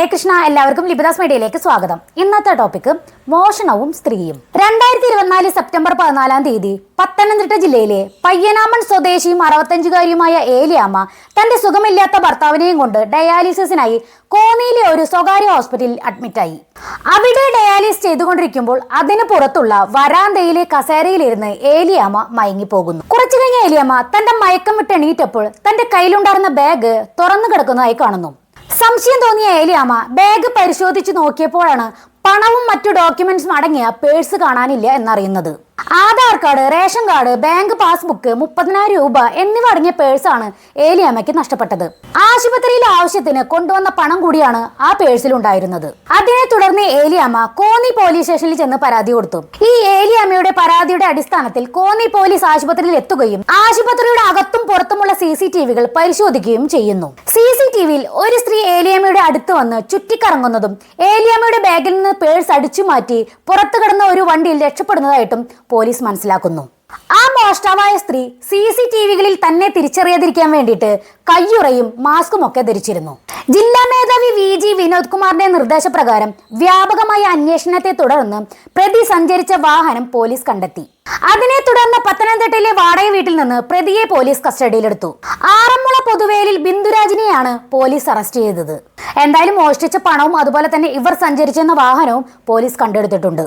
ഹരേ കൃഷ്ണ എല്ലാവർക്കും ലിപിദാസ് മീഡിയയിലേക്ക് സ്വാഗതം. ഇന്നത്തെ ടോപ്പിക് മോഷണവും സ്ത്രീയും. രണ്ടായിരത്തി ഇരുപത്തിനാല് സെപ്റ്റംബർ പതിനാലാം തീയതി പത്തനംതിട്ട ജില്ലയിലെ പയ്യനാമൺ സ്വദേശിയും അറുപത്തഞ്ചുകാരിയുമായ ഏലിയാമ്മ തന്റെ സുഖമില്ലാത്ത ഭർത്താവിനെയും കൊണ്ട് ഡയാലിസിസിനായി കോന്നിയിലെ ഒരു സ്വകാര്യ ഹോസ്പിറ്റലിൽ അഡ്മിറ്റായി അവിടെ ഡയാലിസ് ചെയ്തുകൊണ്ടിരിക്കുമ്പോൾ അതിന് പുറത്തുള്ള വരാന്തയിലെ കസേരയിലിരുന്ന് ഏലിയാമ്മ മയങ്ങിപ്പോകുന്നു. കുറച്ചു കഴിഞ്ഞ ഏലിയാമ്മ തന്റെ മയക്കം വിട്ട് എണീറ്റപ്പോൾ തന്റെ കയ്യിലുണ്ടായിരുന്ന ബാഗ് തുറന്നു കിടക്കുന്നതായി കാണുന്നു. സംശയം തോന്നിയ ഏലിയാമ്മ ബാഗ് പരിശോധിച്ച് നോക്കിയപ്പോഴാണ് പണവും മറ്റു ഡോക്യുമെന്റ്സും അടങ്ങിയ പേഴ്സ് കാണാനില്ല എന്നറിയുന്നത്. Aadhaar card ration card bank passbook മുപ്പതിനായിരം രൂപ എന്നിവ അടങ്ങിയ പേഴ്സാണ് ഏലിയാമ്മയ്ക്ക് നഷ്ടപ്പെട്ടത്. ആശുപത്രിയിലെ ആവശ്യത്തിന് കൊണ്ടുവന്ന പണം കൂടിയാണ് ആ പേഴ്സിൽ ഉണ്ടായിരുന്നത്. അതിനെ തുടർന്ന് ഏലിയാമ്മ കോന്നി പോലീസ് സ്റ്റേഷനിൽ ചെന്ന് പരാതി കൊടുത്തു. ഈ ഏലിയാമ്മയുടെ പരാതിയുടെ അടിസ്ഥാനത്തിൽ കോന്നി പോലീസ് ആശുപത്രിയിൽ എത്തുകയും ആശുപത്രിയുടെ അകത്തും സി സി ടി വികൾ പരിശോധിക്കുകയും ചെയ്യുന്നു. സി സി ടി വിയിൽ ഒരു സ്ത്രീ ഏലിയമ്മയുടെ അടുത്ത് വന്ന് ചുറ്റിക്കറങ്ങുന്നതും ഏലിയമ്മയുടെ ബാഗിൽ നിന്ന് പേഴ്സ് അടിച്ചു മാറ്റി പുറത്തു കിടന്ന ഒരു വണ്ടിയിൽ രക്ഷപ്പെടുന്നതായിട്ടും പോലീസ് മനസ്സിലാക്കുന്നു. ആ മോഷ്ടാവായ സ്ത്രീ സി സി ടി വികളിൽ തന്നെ തിരിച്ചറിയാതിരിക്കാൻ വേണ്ടിയിട്ട് കയ്യുറയും മാസ്കും ഒക്കെ ധരിച്ചിരുന്നു. ജില്ലാ മേധാവി വി ജി വിനോദ് കുമാറിന്റെ നിർദ്ദേശപ്രകാരം വ്യാപകമായ അന്വേഷണത്തെ തുടർന്ന് പ്രതി സഞ്ചരിച്ച വാഹനം പോലീസ് കണ്ടെത്തി. അതിനെ തുടർന്ന് പത്തനംതിട്ടയിലെ വാടക വീട്ടിൽ നിന്ന് പ്രതിയെ പോലീസ് കസ്റ്റഡിയിലെടുത്തു. ആറന്മുള പൊതുവേലിൽ ബിന്ദുരാജിനെയാണ് പോലീസ് അറസ്റ്റ് ചെയ്തത്. എന്തായാലും മോഷ്ടിച്ച പണവും അതുപോലെ തന്നെ ഇവർ സഞ്ചരിച്ചെന്ന വാഹനവും പോലീസ് കണ്ടെടുത്തിട്ടുണ്ട്.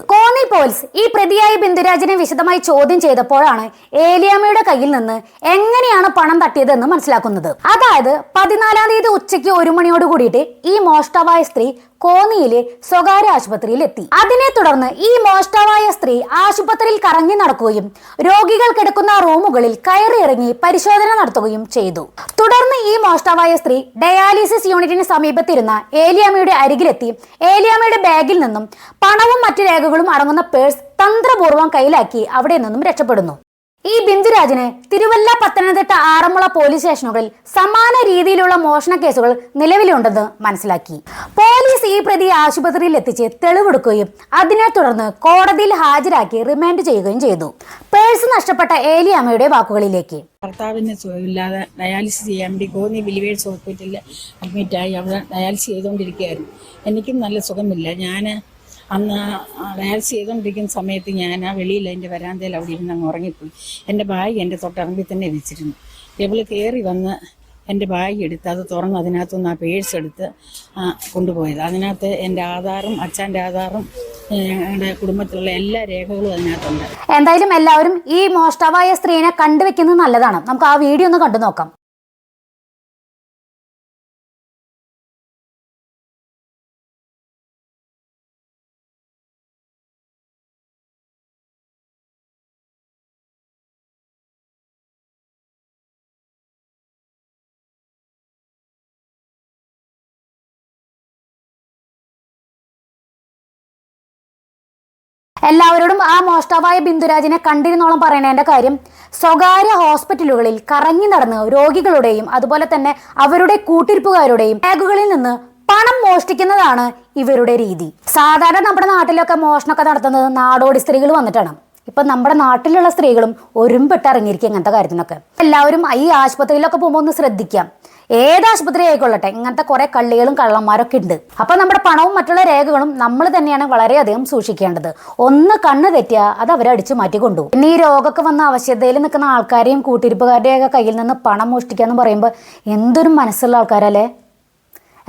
പോലീസ് ഈ പ്രതിയായ ബിന്ദുരാജിനെ വിശദമായി ചോദ്യം ചെയ്തപ്പോഴാണ് ഏലിയാമ്മയുടെ കയ്യിൽ നിന്ന് എങ്ങനെയാണ് പണം തട്ടിയതെന്ന് മനസ്സിലാക്കുന്നത്. അതായത് പതിനാലാം തീയതി ഉച്ചയ്ക്ക് ഒരു മണിയോട് കൂടിയിട്ട് ഈ മോഷ്ടാവായ സ്ത്രീ കോന്നിയിലെ സ്വകാര്യ ആശുപത്രിയിൽ എത്തി അതിനെ തുടർന്ന് ഈ മോഷ്ടാവായ സ്ത്രീ ആശുപത്രിയിൽ കറങ്ങി നടക്കുകയും രോഗികൾ കിടക്കുന്ന റൂമുകളിൽ കയറി ഇറങ്ങി പരിശോധന നടത്തുകയും ചെയ്തു. തുടർന്ന് ഈ മോഷ്ടാവായ സ്ത്രീ ഡയാലിസിസ് യൂണിറ്റിന് സമീപത്തിരുന്ന ഏലിയാമ്മയുടെ അരികിലെത്തി. ഏലിയാമ്മയുടെ ബാഗിൽ നിന്നും പണവും മറ്റു രേഖകളും അടങ്ങുന്ന പേഴ്സ് തന്ത്രപൂർവം കയ്യിലാക്കി അവിടെ നിന്നും രക്ഷപ്പെടുന്നു. ഈ ബിന്ദുരാജിന് തിരുവല്ല പത്തനംതിട്ട ആറന്മുള പോലീസ് സ്റ്റേഷനുകളിൽ സമാന രീതിയിലുള്ള മോഷണ കേസുകൾ നിലവിലുണ്ടെന്ന് മനസ്സിലാക്കി. ഈ പ്രതിയെ ആശുപത്രിയിൽ എത്തിച്ച് തെളിവെടുക്കുകയും അതിനെ തുടർന്ന് കോടതിയിൽ ഹാജരാക്കി റിമാൻഡ് ചെയ്യുകയും ചെയ്തു. പേഴ്സ് നഷ്ടപ്പെട്ട ഏലിയാമ്മയുടെ വാക്കുകളിലേക്ക്. ഭർത്താവിന് സുഖമില്ലാതെ ഡയാലിസിസ് ചെയ്യാൻ വേണ്ടി കോന്നി ബിലിവേഴ്സ് ഹോസ്പിറ്റലിൽ അഡ്മിറ്റായി അവിടെ ഡയാലിസിസ് ചെയ്തുകൊണ്ടിരിക്കുകയായിരുന്നു. എനിക്കും നല്ല സുഖമില്ല. ഞാൻ അന്ന് ഡയാലിസിസ് ചെയ്തുകൊണ്ടിരിക്കുന്ന സമയത്ത് ഞാൻ ആ വെളിയിൽ എന്റെ വരാന്തയിൽ അവിടെ ഇരുന്ന് അങ്ങ് ഉറങ്ങിപ്പോയി. എന്റെ ബാഗ് എന്റെ തൊട്ടറമ്പിൽ തന്നെ വെച്ചിരുന്നു ഇവൾ കയറി വന്ന് എന്റെ ബാഗ് എടുത്ത് അത് തുറന്ന് അതിനകത്തുനിന്ന് ആ പേഴ്സ് എടുത്ത് കൊണ്ടുപോയത്. അതിനകത്ത് എന്റെ ആധാറും അച്ഛന്റെ ആധാറും ഞങ്ങളുടെ കുടുംബത്തിലുള്ള എല്ലാ രേഖകളും അതിനകത്തുണ്ട്. എന്തായാലും എല്ലാവരും ഈ മോഷ്ടാവായ സ്ത്രീനെ കണ്ടുവെക്കുന്നത് നല്ലതാണ്. നമുക്ക് ആ വീഡിയോ ഒന്ന് കണ്ടു നോക്കാം. എല്ലാവരോടും ആ മോഷ്ടാവായ ബിന്ദുരാജിനെ കണ്ടിരുന്നോളം പറയണേന്റെ കാര്യം. സ്വകാര്യ ഹോസ്പിറ്റലുകളിൽ കറങ്ങി നടന്ന് രോഗികളുടെയും അതുപോലെ തന്നെ അവരുടെ കൂട്ടിരിപ്പുകാരുടെയും ബാഗുകളിൽ നിന്ന് പണം മോഷ്ടിക്കുന്നതാണ് ഇവരുടെ രീതി. സാധാരണ നമ്മുടെ നാട്ടിലൊക്കെ മോഷണമൊക്കെ നടത്തുന്നത് നാടോടി സ്ത്രീകൾ വന്നിട്ടാണ്. ഇപ്പൊ നമ്മുടെ നാട്ടിലുള്ള സ്ത്രീകളും ഒരുമ്പിട്ട് ഇറങ്ങിയിരിക്കും ഇങ്ങനത്തെ കാര്യത്തിനൊക്കെ. എല്ലാവരും ഈ ആശുപത്രിയിലൊക്കെ പോകുമ്പോൾ ഒന്ന് ശ്രദ്ധിക്കാം. ഏത് ആശുപത്രി ആയിക്കൊള്ളട്ടെ? ഇങ്ങനത്തെ കുറെ കള്ളികളും കള്ളന്മാരൊക്കെ ഉണ്ട്. അപ്പൊ നമ്മുടെ പണവും മറ്റുള്ള രേഖകളും നമ്മൾ തന്നെയാണ് വളരെയധികം സൂക്ഷിക്കേണ്ടത്. ഒന്ന് കണ്ണ് തെറ്റിയാൽ അത് അവരടിച്ചു മാറ്റി കൊണ്ടുപോകും പിന്നെ ഈ രോഗമൊക്കെ വന്ന അവശതയിൽ നിൽക്കുന്ന ആൾക്കാരെയും കൂട്ടിരിപ്പുകാരുടെയും ഒക്കെ കയ്യിൽ നിന്ന് പണം മോഷ്ടിക്കുക എന്ന് പറയുമ്പോൾ എന്തൊരു മനസ്സുള്ള ആൾക്കാരല്ലേ?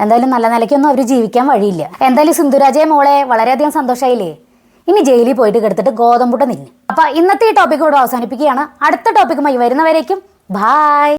എന്തായാലും നല്ല നിലയ്ക്കൊന്നും അവർ ജീവിക്കാൻ വഴിയില്ല. എന്തായാലും സിന്ധുരാജയെ മോളെ വളരെയധികം സന്തോഷമായില്ലേ ഇനി ജയിലിൽ പോയിട്ട് കിടത്തിട്ട് ഗോതമ്പുട്ട നിന്ന് അപ്പൊ ഇന്നത്തെ ഈ ടോപ്പിക് ഇവിടെ അവസാനിപ്പിക്കുകയാണ്. അടുത്ത ടോപ്പിക്കുമായി വരുന്നവരേക്കും. ബായ്